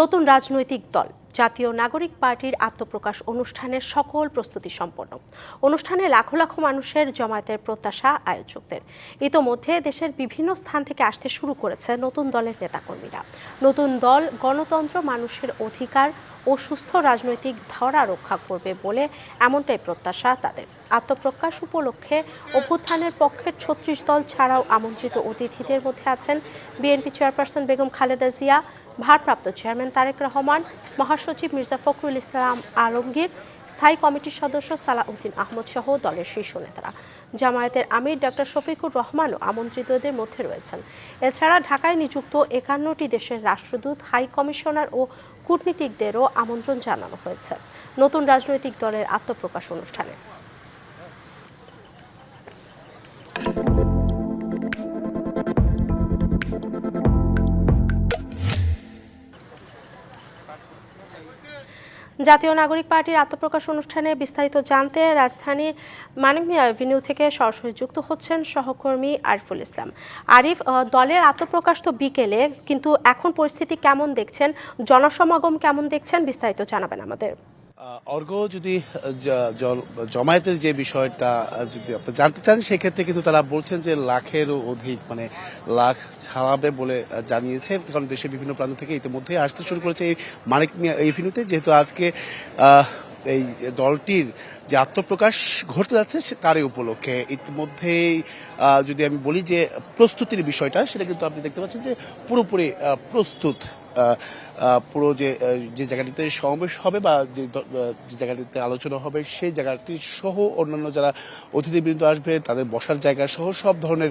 নতুন রাজনৈতিক দল। জাতীয় নাগরিক পার্টির আত্মপ্রকাশ অনুষ্ঠানের সকল প্রস্তুতি সম্পন্ন। অনুষ্ঠানে লাখো লাখো মানুষের জমায়েতের প্রত্যাশা আয়োজকদের। ইতোমধ্যে দেশের বিভিন্ন স্থান থেকে আসতে শুরু করেছে নতুন দলের নেতাকর্মীরা। নতুন দল গণতন্ত্র মানুষের অধিকার ও সুস্থ রাজনৈতিক ধারা রক্ষা করবে বলে এমনটাই প্রত্যাশা তাদের। আত্মপ্রকাশ উপলক্ষে অভ্যুত্থানের পক্ষের ছত্রিশ দল ছাড়াও আমন্ত্রিত অতিথিদের মধ্যে আছেন বিএনপি চেয়ারপারসন বেগম খালেদা জিয়া, ভারপ্রাপ্ত চেয়ারম্যান তারেক রহমান, মহাসচিব মির্জা ফখরুল ইসলাম আলমগীর, স্থায়ী কমিটির সদস্য সালাউদ্দিন আহমদ সহ দলের শীর্ষ নেতারা। জামায়াতের আমির ডক্টর শফিকুর রহমানও আমন্ত্রিতদের মধ্যে রয়েছেন। এছাড়া ঢাকায় নিযুক্ত একান্নটি দেশের রাষ্ট্রদূত, হাই কমিশনার ও কূটনীতিকদেরও আমন্ত্রণ জানানো হয়েছে। নতুন রাজনৈতিক দলের আত্মপ্রকাশ অনুষ্ঠানে। জাতীয় নাগরিক পার্টির আত্মপ্রকাশ অনুষ্ঠানে বিস্তারিত জানতে রাজধানীর মানিক মিয়া থেকে সরাসরি যুক্ত হচ্ছেন সহকর্মী আরিফুল ইসলাম। আরিফ দলের আত্মপ্রকাশ তো বিকেলে, কিন্তু এখন পরিস্থিতি কেমন দেখছেন? জনসমাগম কেমন দেখছেন? বিস্তারিত জানাবেন আমাদের। অর্ঘ যদি জমায়েতের যে বিষয়টা যদি আপনি জানতে চান, সেক্ষেত্রে কিন্তু তারা বলছেন যে লাখেরও অধিক মানে লাখ ছাড়াবে বলে জানিয়েছে। কারণ দেশের বিভিন্ন প্রান্ত থেকে ইতিমধ্যে আসতে শুরু করেছে এই মানিক মিয়া এভিনিউতে। যেহেতু আজকে এই দলটির যে আত্মপ্রকাশ ঘটতে যাচ্ছে তারই উপলক্ষে। ইতিমধ্যেই যদি আমি বলি যে প্রস্তুতির বিষয়টা, সেটা কিন্তু আপনি দেখতে পাচ্ছেন যে পুরোপুরি প্রস্তুত। পুরো যে যে জায়গাটিতে সমাবেশ হবে বা যে জায়গাটিতে আলোচনা হবে, সেই জায়গাটি সহ অন্যান্য যারা অতিথিবৃন্দ আসবে, তাদের বসার জায়গা সহ সব ধরনের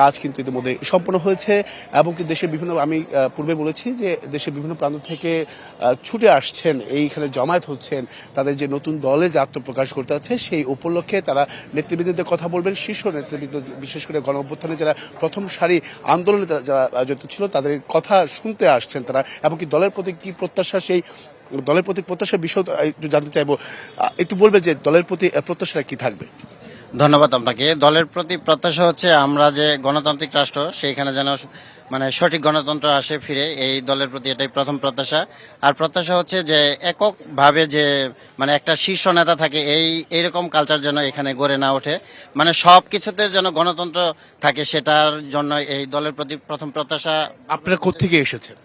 কাজ কিন্তু ইতিমধ্যে সম্পন্ন হয়েছে। এবং কি দেশের বিভিন্ন, আমি পূর্বে বলেছি যে দেশের বিভিন্ন প্রান্ত থেকে ছুটে আসছেন, এইখানে জমায়েত হচ্ছেন, তাদের যে নতুন দলে যে আত্মপ্রকাশ করতে আছে সেই উপলক্ষে তারা নেতৃবৃন্দদের কথা বলবেন। শীর্ষ নেতৃবৃন্দ, বিশেষ করে গণ যারা প্রথম সারি আন্দোলনে যারা জড়িত ছিল, তাদের কথা শুনতে আসছেন। তারা এমনকি দলের প্রতি কি প্রত্যাশা সেই দলের প্রতি প্রত্যাশার বিষয় একটু জানতে চাইব। একটু বলবে যে দলের প্রতি প্রত্যাশা কি থাকবে? ধন্যবাদ আপনাকে। দলের প্রতি প্রত্যাশা হচ্ছে আমরা যে গণতান্ত্রিক রাষ্ট্র সেইখানে যেন মানে সঠিক গণতন্ত্র আসে ফিরে এই দলের প্রতি এটাই প্রথম প্রত্যাশা। আর প্রত্যাশা হচ্ছে যে এককভাবে যে মানে একটা শীর্ষ নেতা থাকে এই এইরকম কালচার যেন এখানে গড়ে না ওঠে। মানে সব কিছুতে যেন গণতন্ত্র থাকে সেটার জন্য এই দলের প্রতি প্রথম প্রত্যাশা আপনার কোথেকে এসেছেন?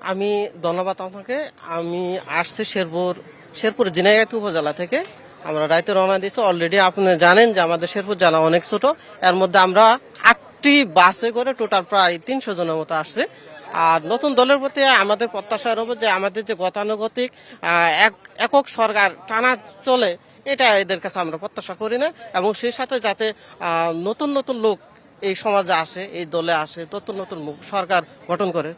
আমি ধন্যবাদ আপনাকে। আমি আসছি শেরপুর শেরপুর জিনাইগাতি উপজেলা থেকে। আমরা রাইতে রওনা দিয়েছি। অলরেডি আপনি জানেন যে আমাদের শেরপুর জেলা অনেক ছোট। এর মধ্যে আমরা আটটি বাসে করে টোটাল প্রায় তিনশো জনের মতো আসছে। আর নতুন দলের প্রতি আমাদের প্রত্যাশা রব যে আমাদের যে গতানুগতিক এক- একক সরকার টানা চলে, এটা এদের কাছে আমরা প্রত্যাশা করি না। এবং সেই সাথে যাতে নতুন নতুন লোক এই সমাজে আসে, এই দলে আসে, নতুন নতুন সরকার গঠন করে।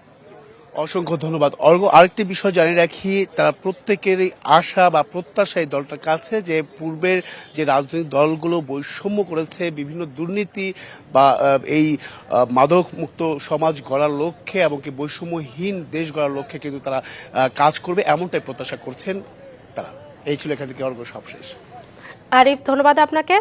অসংখ্য ধন্যবাদ। অর্ঘ আরেকটি বিষয় জানিয়ে রাখি, তারা প্রত্যেকেরই আশা বা প্রত্যাশা এই দলটার কাছে যে পূর্বের যে রাজনৈতিক দলগুলো বৈষম্য করেছে, বিভিন্ন দুর্নীতি বা এই মাদক মুক্ত সমাজ গড়ার লক্ষ্যে এমনকি বৈষম্যহীন দেশ গড়ার লক্ষ্যে কিন্তু তারা কাজ করবে, এমনটাই প্রত্যাশা করছেন তারা। এই ছিল এখান থেকে অর্ঘ সবশেষ। আরিফ, ধন্যবাদ আপনাকে।